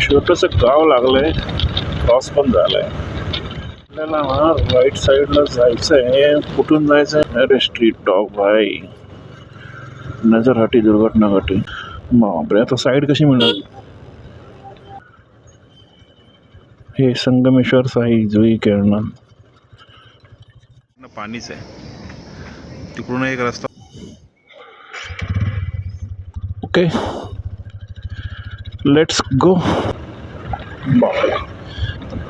छोटंसं गाव लागलंय. क्रॉस पण झालाय. आपल्याला ना राईट साईडला जायचं आहे कुठून जायचं आहे अरे स्ट्रीट डॉग भाई नजर हटी दुर्घटना घटी. बापरे आता साईड कशी मिळणार? हे संगमेश्वर साई जुई केळणा पाणीच आहे. तिकडून एक रस्ता ओके लेट्स गो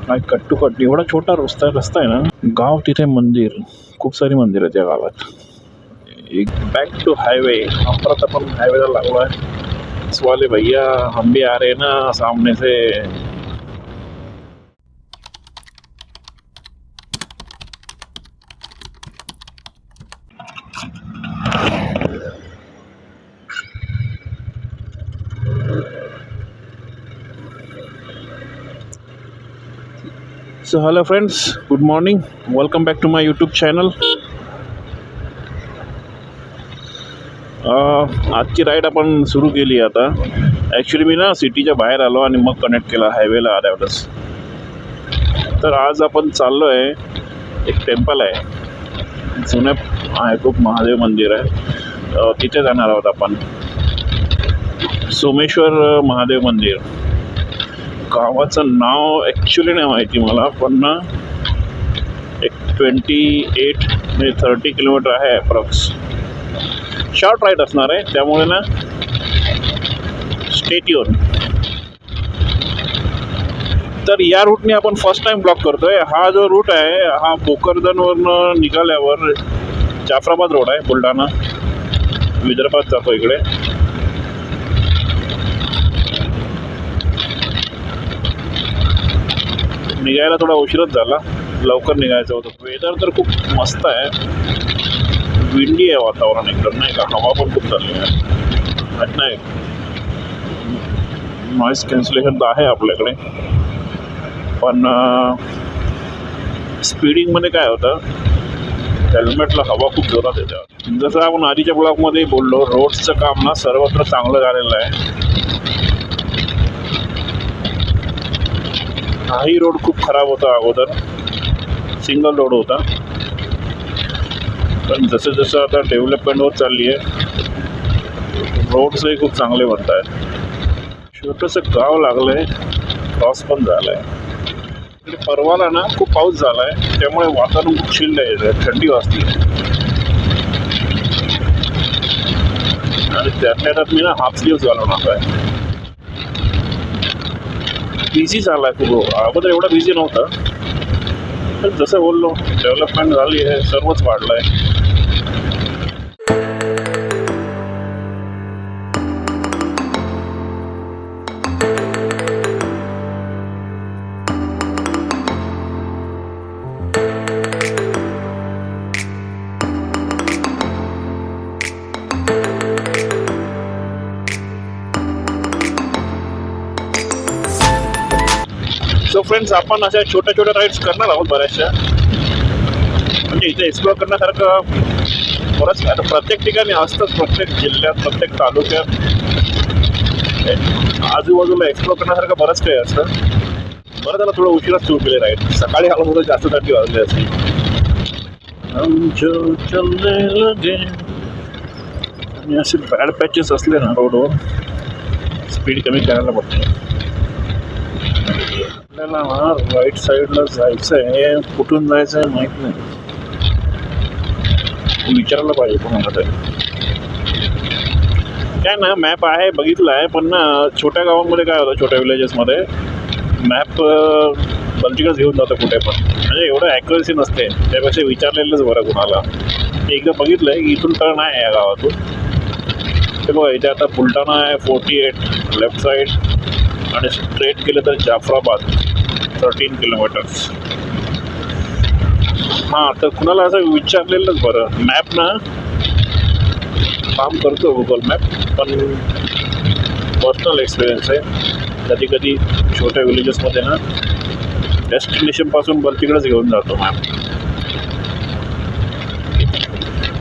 काय कट टू कट एवढा छोटा रस्ता रस्ता आहे ना. गाव तिथे मंदिर. खूप सारी मंदिर आहेत या गावात. एक बॅक टू हायवे हम आपण हायवेला लागलो आहे वाले भैया हम भी आ रहे ना. सामने से so hello friends good morning welcome back to my YouTube channel आजची राईड आपण सुरू केली आता. ॲक्च्युली मी ना सिटीच्या बाहेर आलो आणि मग कनेक्ट केला हायवेला आल्यावरच. तर आज आपण चाललो आहे एक टेम्पल आहे. जुनं आहे खूप महादेव मंदिर आहे. Uh, तिथे जाणार आहोत आपण. सोमेश्वर uh, महादेव मंदिर. गावाचं नाव ॲक्च्युली नाही माहिती मला पण ना एक ट्वेंटी एट म्हणजे थर्टी किलोमीटर आहे अप्रॉक्स शॉर्ट राईड असणार आहे त्यामुळे ना स्टेट तर या रूटने आपण फर्स्ट टाईम ब्लॉक करतो आहे हा जो रूट आहे हा भोकरदनवरनं निघाल्यावर जाफराबाद रोड आहे बुलढाणा. विदर्भात जातो इकडे. निघायला थोडा उशीरच झाला. लवकर निघायचं होतं. वेदर तर खूप मस्त आहे. विंडी आहे वातावरण एकदम नाही का? हवा पण खूप चालली आहे. नाही. नॉईस कॅन्सलेशन तर आहे आपल्याकडे. पण स्पीडिंगमध्ये काय होतं? हेल्मेटला हवा खूप जोरात येते. जसं आपण आधीच्या ब्लॉकमध्ये बोललो रोड्सचं काम ना सर्वत्र चांगलं झालेलं आहे. हाही रोड खूप खराब होता अगोदर. सिंगल रोड होता. पण जसं जसं आता डेव्हलपमेंट होत चालली आहे रोड्सही खूप चांगले बनत आहेत छोटंसं गाव लागलं आहे क्रॉस पण झालं आहे परवाला ना खूप पाऊस झाला आहे त्यामुळे वातावरण खूप शिल्ड आहे थंडी वाजते. आणि त्यातल्या त्यात मी ना हाफ दिवस घालून आहे. बिझी झाला आहे खूप. अगोदर एवढा बिझी नव्हता. पण जसं बोललो डेव्हलपमेंट झाली आहे सर्वच वाढलं आहे फ्रेंड्स आपण अशा छोट्या छोट्या राईड्स करणार आहोत बऱ्याचशा. म्हणजे इथे एक्सप्लोअर करण्यासारखं बरंच आता प्रत्येक ठिकाणी असतंच प्रत्येक जिल्ह्यात प्रत्येक तालुक्यात. आजूबाजूला एक्सप्लोअर करण्यासारखं बरंच काही असतं. बरं त्याला थोडं उशिराच सुरू केले राईड सकाळी आलो होतं जास्त थंडी वाजली असते. आणि असे बॅड पॅचेस असले ना रोडवर स्पीड कमी करायला पडते आपल्याला ना राईट साईडला जायचं आहे कुठून जायचं आहे माहीत नाही. विचारायला पाहिजे कोणाला तरी. काय ना मॅप आहे बघितला आहे पण ना छोट्या गावांमध्ये काय होतं छोट्या विलेजेसमध्ये मॅप बलचिकच घेऊन जातं कुठे पण. म्हणजे एवढं ॲक्युरेसी नसते. त्यापेक्षा विचारलेलंच बरं कुणाला. मी एकदा बघितलं आहे की इथून टर्न आहे या गावातून. ते बघा इथे आता बुलढाणा आहे फोर्टी एट लेफ्ट साईड आणि स्ट्रेट गेलं तर जाफराबाद थर्टीन किलोमीटर्स हां तर कुणाला असं विचारलेलंच बरं. मॅप ना? काम करतो गुगल मॅप पण पर्सनल एक्सपिरियन्स आहे. कधी कधी छोट्या विलेजेसमध्ये ना डेस्टिनेशनपासून तिकडेच घेऊन जातो मॅप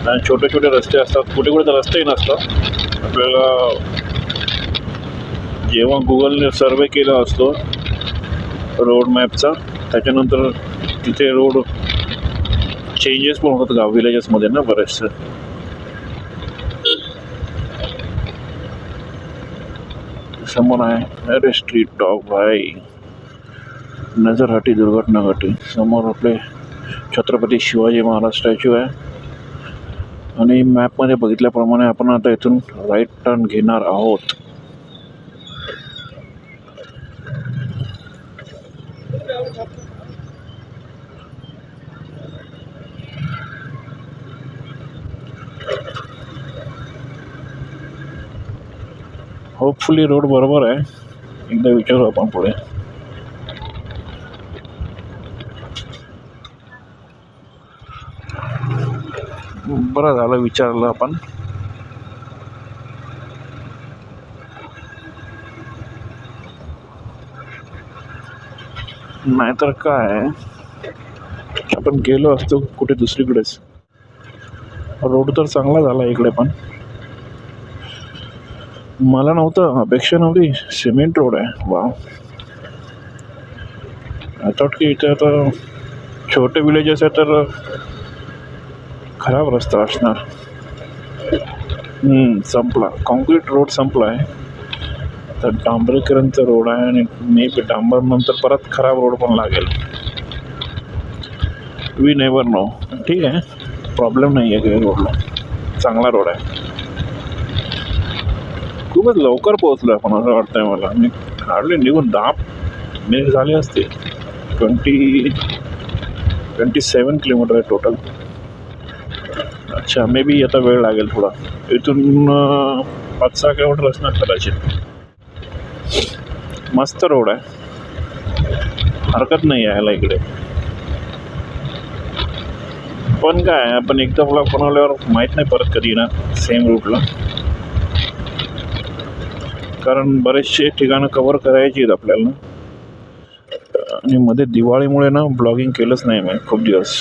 आणि छोटे छोटे रस्ते असतात. कुठे कुठे तर रस्तेही नसतात. आपल्याला जेव्हा गुगलने सर्वे केला असतो रोड मॅपचा त्याच्यानंतर तिथे रोड चेंजेस पण होतात गाव विलेजेसमध्ये ना बरेचसे. समोर आहे. अरे स्ट्रीट टॉक भाई. नजर हटी दुर्घटना घटी. समोर आपले छत्रपती शिवाजी महाराज स्टॅच्यू आहे. आणि मॅपमध्ये बघितल्याप्रमाणे आपण आता इथून राईट टर्न घेणार आहोत. होपफुली रोड बरोबर आहे. एकदा विचारू आपण पुढे. बरं झालं विचारलं आपण. नाहीतर काय? आपण गेलो असतो कुठे दुसरीकडेच. रोड तर चांगला झाला इकडे पण. मला नव्हतं अपेक्षा नव्हती. सिमेंट रोड आहे. वा आता की इथे आता छोटे विलेजेस आहे तर खराब रस्ता असणार. संपला. कॉन्क्रीट रोड संपला आहे. तर डांबरीकरणचा रोड आहे आणि मे बी डांबर नंतर परत खराब रोड पण लागेल. वी नेवर नो ठीक आहे. प्रॉब्लेम नाही आहे रोडला चांगला रोड आहे. खूपच लवकर पोहोचलो आपण असं वाटतंय मला. मी हार्डली निघून दहा मिनिट झाले असते ट्वेंटी ट्वेंटी सेवन किलोमीटर आहे टोटल अच्छा मे बी आता वेळ लागेल थोडा. इथून पाच सहा किलोमीटर असणार कदाचित. मस्त रोड आहे. हरकत नाही यायला इकडे. पण काय आपण एकदा ब्लॉक बनवल्यावर माहीत नाही परत कधी ना सेम रूटला कारण बरेचसे ठिकाणं कवर करायची आहेत आपल्याला. आणि मध्ये दिवाळीमुळे ना ब्लॉगिंग केलंच नाही मी खूप दिवस.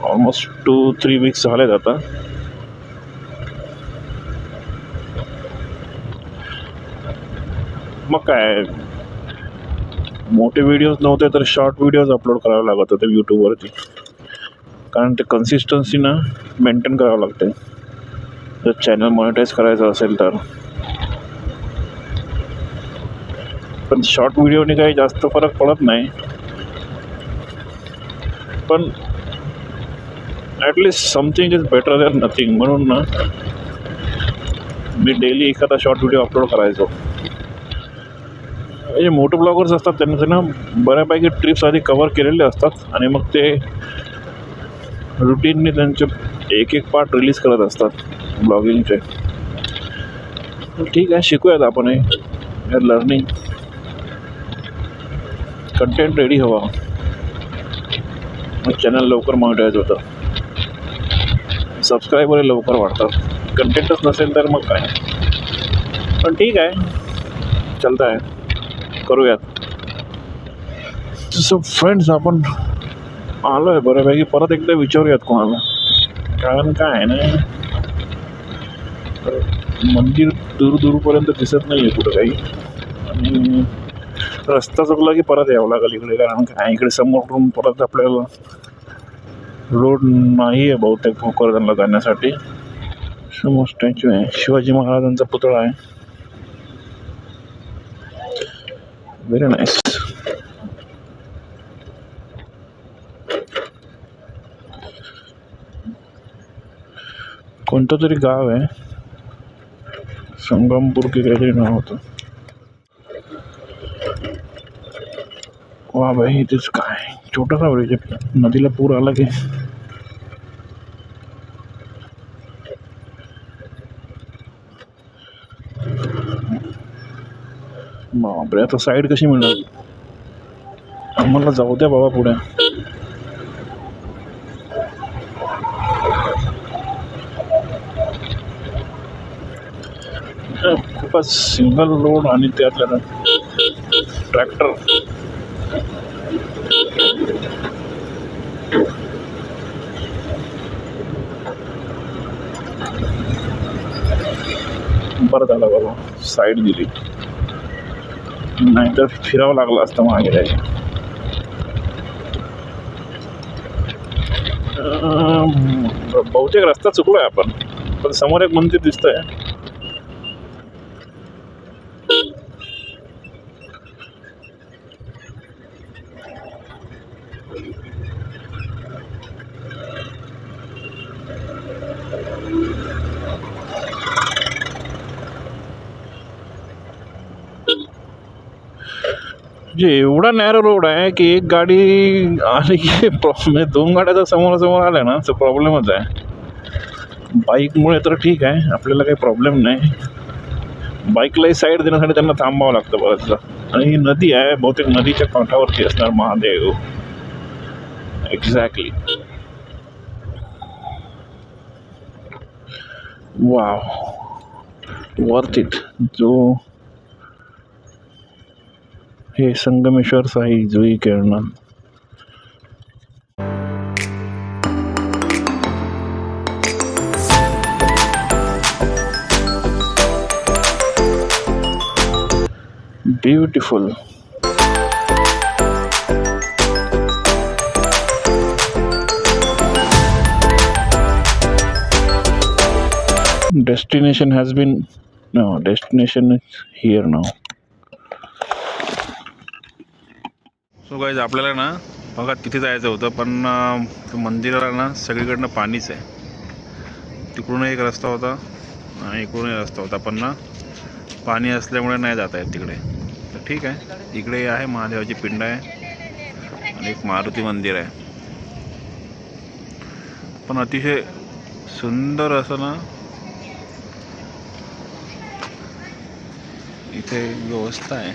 ऑलमोस्ट टू थ्री वीक्स झालेत आता. मग काय? मोठे व्हिडिओज नव्हते तर शॉर्ट व्हिडिओज अपलोड करावे लागत होते यूट्यूबवरती कारण ते कन्सिस्टन्सी ना मेंटेन करावं लागते जर चॅनल मॉनिटाईज करायचं असेल तर. पण शॉर्ट व्हिडिओने काही जास्त फरक पडत नाही. पण at least something is better than nothing म्हणून ना मी डेली एखादा शॉर्ट व्हिडिओ अपलोड करायचो. जे मोठे ब्लॉगर्स असतात त्यांनी त्यांना ना बऱ्यापैकी ट्रिप्स आधी कवर केलेले असतात आणि मग ते रुटीनने त्यांचे एक एक पार्ट रिलीज करत असतात ब्लॉगिंगचे ठीक आहे शिकूयात आपण हे. लर्निंग कंटेंट रेडी हवा. मग चॅनल लवकर मॉनिटाईज होतं. सबस्क्रायबर लवकर वाढतात. कंटेंटच नसेल तर मग काय? पण ठीक आहे. चालतं आहे करूयात. सो फ्रेंड्स आपण आलो आहे बऱ्यापैकी. परत एकदा विचारूयात कोणाला. कारण काय आहे ना? मंदिर दूर दूरपर्यंत दिसत नाही आहे कुठं काही. आणि रस्ता चुकला की परत यावं लागेल इकडे कारण काय इकडे समोरून परत आपल्याला रोड नाही आहे बहुतेक भोकरदनला जाण्यासाठी. समोर स्टॅच्यू आहे. शिवाजी महाराजांचा पुतळा आहे. व्हेरी नाईस कोणतं तरी गाव आहे. संगमपूर की काहीतरी नाव होतं. वा भाई इथेच काय छोटासा ब्रिज आहे नदीला पूर आला की बापरे आता साईड कशी मिळणार? आम्हाला जाऊ द्या बाबा पुढे. खूपच सिंगल रोड आणि त्यातल्या ट्रॅक्टर बरं झालं बाबा. साईड दिली. नाहीतर फिरावं लागलं असतं मागे बहुतेक रस्ता चुकलोय आपण. पण समोर एक मंदिर दिसतंय. म्हणजे एवढा नॅरो रोड आहे की एक गाडी आली की म्हणजे दोन गाड्या जर समोरासमोर आल्या ना तर प्रॉब्लेमच आहे. बाईकमुळे तर ठीक आहे आपल्याला काही प्रॉब्लेम नाही. बाईकलाही साईड देण्यासाठी त्यांना थांबावं लागतं बरंचदा आणि ही नदी आहे बहुतेक नदीच्या काठावरती असणार Mahadev. Exactly wow worth it जो हे संगमेश्वर साई जुई किरणन beautiful destination has been no destination is here now so guys आपल्याला ना बघा तिथे जायचं होतं पण मंदिराला ना सगळीकडनं पाणीच आहे. तिकडून एक रस्ता होता आणि इकडून एक रस्ता होता पण ना पाणी असल्यामुळे नाही जाता येत तिकडे. तर ठीक आहे. इकडे आहे महादेवाची पिंड आहे आणि एक मारुती मंदिर आहे. पण अतिशय सुंदर असं ना इथे व्यवस्था आहे.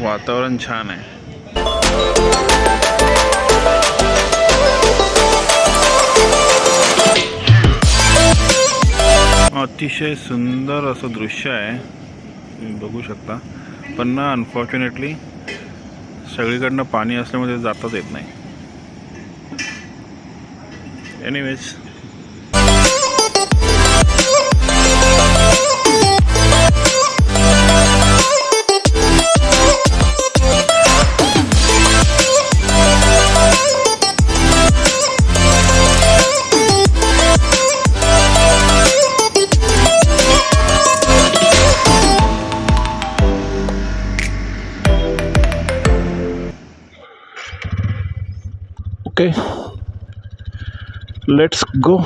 वातावरण छान आहे. अतिशय सुंदर असं दृश्य आहे. तुम्ही बघू शकता. पण ना अनफॉर्च्युनेटली सगळीकडनं पाणी असल्यामुळे जाताच येत नाही. Anyways okay. लेट्स गो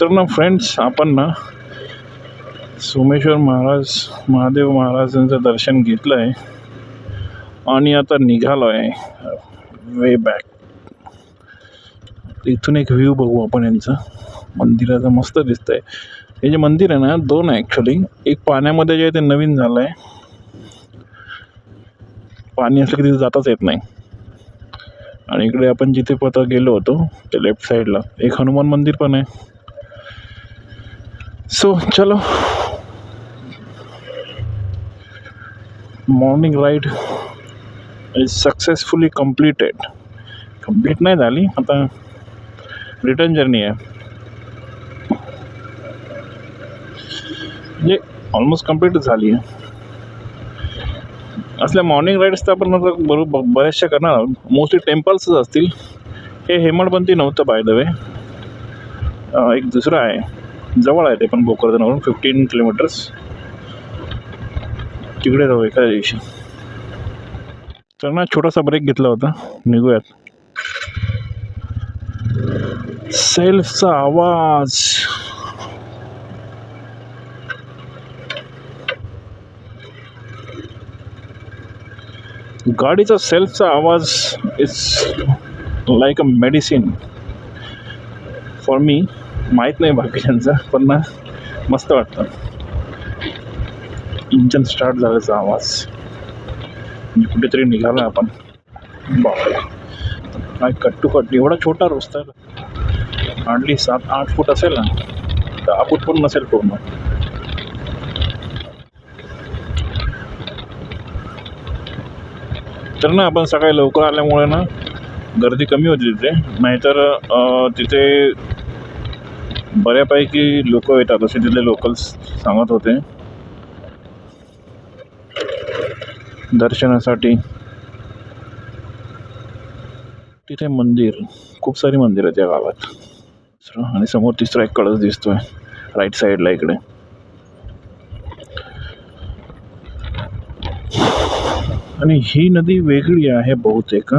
तर ना फ्रेंड्स आपण ना सोमेश्वर महाराज महादेव महाराजांचं दर्शन घेतलं आहे आणि आता निघालो आहे वे बॅक इथून एक व्ह्यू बघू आपण यांचं. मंदिराचं मस्त दिसतंय. हे जे मंदिर आहे ना दोन आहे ॲक्च्युली एक पाण्यामध्ये जे आहे ते नवीन झालं आहे पाणी असलं की तिथे जाताच येत नाही. आणि इकडे आपण जिथे पता गेलो होतो ते लेफ्ट साईडला एक हनुमान मंदिर पण आहे. सो चलो. Morning ride is successfully completed complete नाही झाली आता रिटर्न जर्नी आहे. म्हणजे ऑलमोस्ट कम्प्लीटच झाली आहे. असल्या मॉर्निंग राईड्स तर आपण बरोबर बऱ्याचशा करणार आहोत. मोस्टली टेम्पल्सच असतील. हे हेमडपंथी नव्हतं बाय द वे एक दुसरं आहे. जवळ आहे ते पण भोकरदनवरून फिफ्टीन किलोमीटर्स तिकडे जाऊ एका दिवशी. तर ना छोटासा ब्रेक घेतला होता. निघूयात. सेल्फचा आवाज. गाडीचा सेल्फचा आवाज is like a medicine for me माहीत नाही बाकीच्यांचा पण ना मस्त वाटतं. इंजन स्टार्ट झाल्याचा आवाज. कुठेतरी निघाला आपण. बापरे. काय कट टू कट एवढा छोटा रस्ता आहे. हार्डली सात आठ फूट असेल ना तर फूट पण नसेल पूर्ण. तर ना आपण सकाळी लवकर आल्यामुळे ना गर्दी कमी होती तिथे. नाहीतर तिथे बऱ्यापैकी लोक येतात. असे तिथले लोकल्स सांगत होते. दर्शनासाठी. तिथे मंदिर खूप सारी मंदिर आहेत या गावात. दुसरं आणि समोर तिसरा एक कळस दिसतोय. राईट साईडला इकडे. आणि ही नदी वेगळी आहे बहुतेक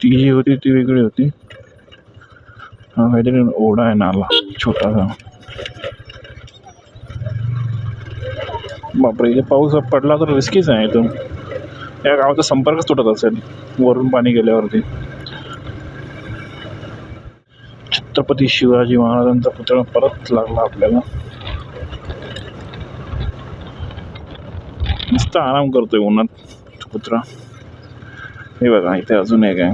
ती जी होती ती वेगळी होती. हा काहीतरी ओढा आहे नाला छोटासा बापरे इथे पाऊस पडला तर रिस्कीच आहे तो या गावाचा संपर्कच तुटत असेल वरून पाणी गेल्यावरती. छत्रपती शिवाजी महाराजांचा पुतळा परत लागला आपल्याला. मस्त आराम करतोय उन्हात. कुत्रा. हे बघा इथे अजून एक आहे.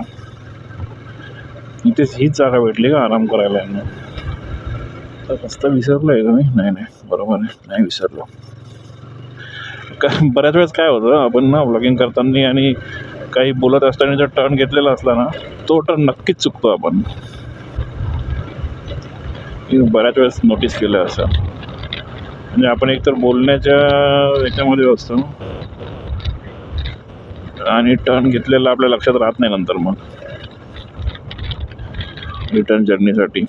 इथेच हीच जागा भेटली का आराम करायला यांना? तर रस्ता आहे का मी? नाही नाही. बरोबर आहे. नाही विसरलो. कारण बऱ्याच वेळेस काय होतं आपण ना ब्लॉगिंग करताना आणि काही बोलत असताना जर टर्न घेतलेला असला ना तो टर्न नक्कीच चुकतो आपण. बऱ्याच वेळेस नोटीस केलं असं. म्हणजे आपण एकतर बोलण्याच्या याच्यामध्ये असतो. आणि टर्न घेतलेला आपल्या लक्षात राहत नाही नंतर मग. रिटर्न जर्नीसाठी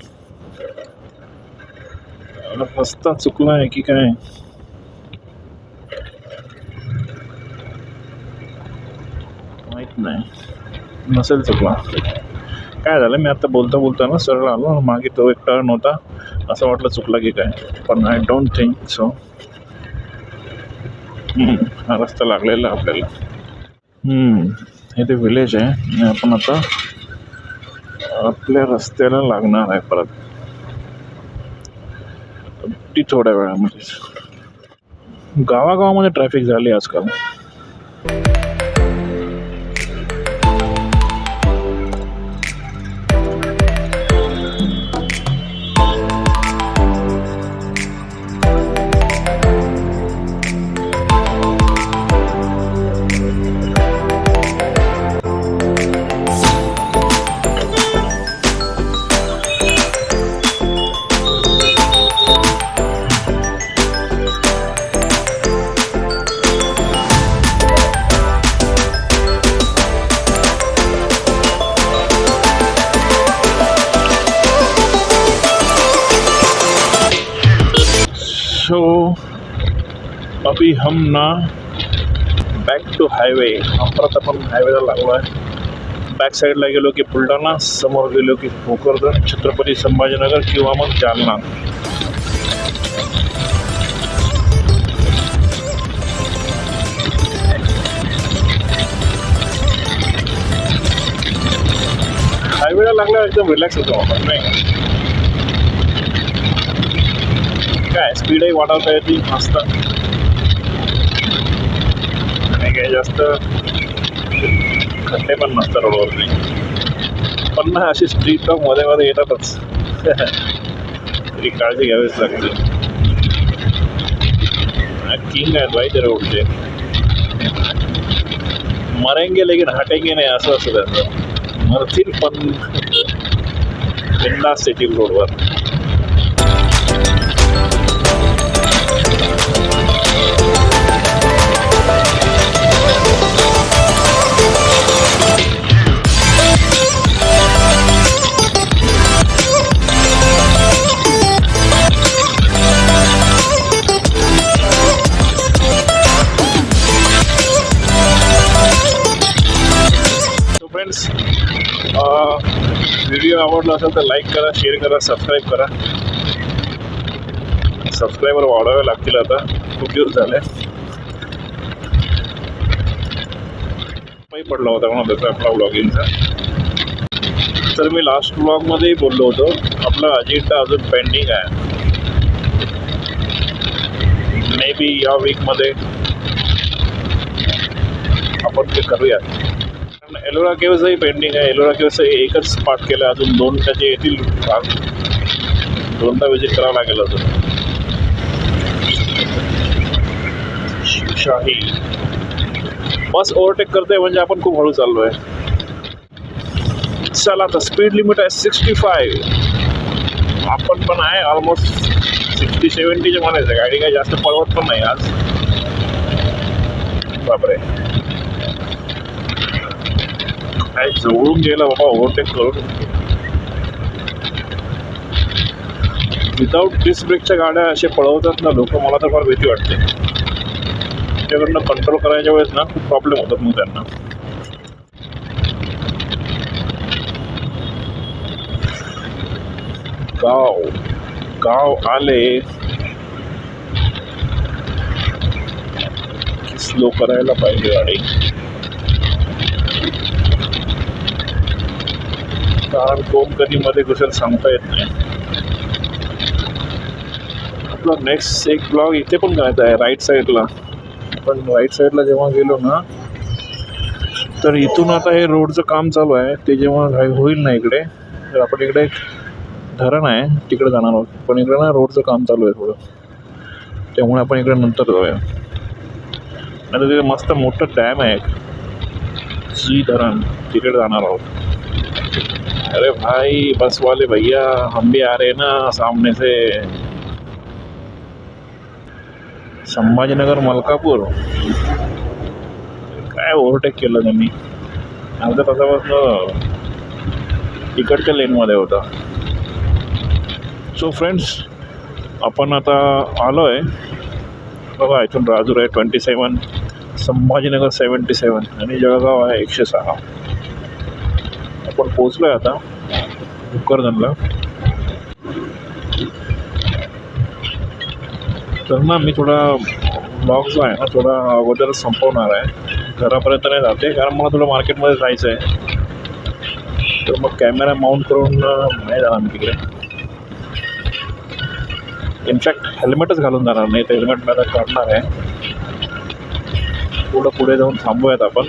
रस्ता चुकला आहे की काय? माहीत नाही. नसेल चुकला. काय झालं? मी आता बोलता बोलता ना सरळ आलो मागे तो एक टर्न होता. असं वाटलं चुकलं की काय. पण आय डोंट थिंक सो हा रस्ता लागलेला आहे आपल्याला हे ते विलेज आहे. आपण आता आपल्या रस्त्याला लागणार आहे परत. ती थोड्या वेळामध्ये. गावागावामध्ये ट्रॅफिक झाली आजकाल. सो अभी हम ना बॅक टू हायवे परत आपण हायवेला लागलो आहे बॅक साईडला गेलो की बुलढाणा समोर गेलो की भोकरदन छत्रपती संभाजीनगर किंवा मग जालना। हायवेला लागला एकदम रिलॅक्स होतो आपण नाही का? काय? स्पीडही वाढवता येते मस्त. आणि काही जास्त खड्डे पण नसतात रोडवरती पण ना अशी स्ट्रीटमध्ये मध्ये येतातच. तरी काळजी घ्यावीच लागते. किंग आहेत बाई ते रोडचे. मरेंगे लेकिन हटेंगे नाही असं असं त्याचं. मरतील पण. बिंदास येतील रोडवर. फ्रेंड्स व्हिडिओ आवडला असेल तर लाईक करा शेअर करा सबस्क्राईब करा. सबस्क्रायबर वाढावे लागतील आता. खूप दिवस झाले. पडला होता म्हणून त्याचा आपला ब्लॉगिंगचा तर मी लास्ट ब्लॉगमध्येही बोललो होतो. आपला अजिंठा अजून पेंडिंग आहे. मे बी या वीकमध्ये आपण ते करूयात. एलोरा केव्हजही पेंडिंग आहे. एलोरा केव्हचं एकच पाठ केलं. अजून दोन त्याचे येतील. भाग दोनदा विजिट करावं लागेल अजून. शिवशाही. बस ओव्हरटेक करते म्हणजे आपण खूप हळू चाललो आहे चला आता स्पीड लिमिट आहे सिक्स्टी फाईव्ह आपण पण आहे ऑलमोस्ट सिक्स्टी सेवन्टीच्या म्हणायचं गाडी काही जास्त पळवत पण नाही आज. बापरे. नाही जवळून गेला बाबा ओव्हरटेक करून विदाऊट डिस्क ब्रेकच्या गाड्या असे पळवतात ना लोक मला तर फार भीती वाटते त्याच्याकडनं कंट्रोल करायच्या वेळेस ना खूप प्रॉब्लेम होतात मग त्यांना गाव गाव आले स्लो करायला पाहिजे गाडी कारण कोण कधी मध्ये घुसेल सांगता येत नाही. आपला नेक्स्ट एक ब्लॉग इथे पण करायचा आहे राईट साईडला पण राईट साईडला जेव्हा गेलो ना तर इथून आता हे रोडचं काम चालू आहे. ते जेव्हा होईल ना इकडे तर आपण इकडे एक धरण आहे तिकडे जाणार आहोत. पण इकडे ना रोडचं काम चालू आहे थोडं. त्यामुळे आपण इकडे नंतर जाऊया. आता तिथे मस्त मोठं डॅम आहे. एक जी धरण तिकडे जाणार आहोत. अरे भाई बस वाले भैया हम भी आ रहे हैं ना सामने से। संभाजीनगर मलकापूर। काय ओव्हरटेक केलं त्यांनी? अर्ध्या तासापासून इकडच्या लेनमध्ये होता. सो फ्रेंड्स आपण आता आलो आहे बघा इथून राजूर आहे twenty seven Sambhajinagar seventy seven आणि जळगाव आहे एकशे सहा. आपण पोचलो आहे आता. भोकरदनला. तर ना मी थोडा ब्लॉग जो आहे ना थोडा अगोदर संपवणार आहे. घरापर्यंत नाही जाते कारण मला थोडं मार्केटमध्ये जायचं आहे तर मग कॅमेरा माउंट करून नाही जाणार मी तिकडे. इनफॅक्ट हेल्मेटच घालून जाणार नाही तर हेल्मेट मी आता काढणार आहे. थोडं पुढे जाऊन थांबूयात आपण.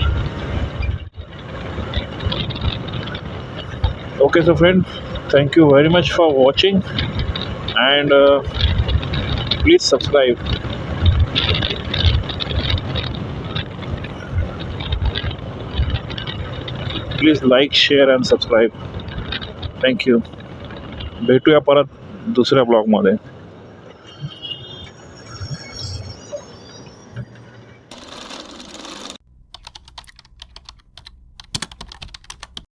okay so friend thank you very much for watching and please subscribe please like share and subscribe thank you भेटूया परत दुसऱ्या ब्लॉगमध्ये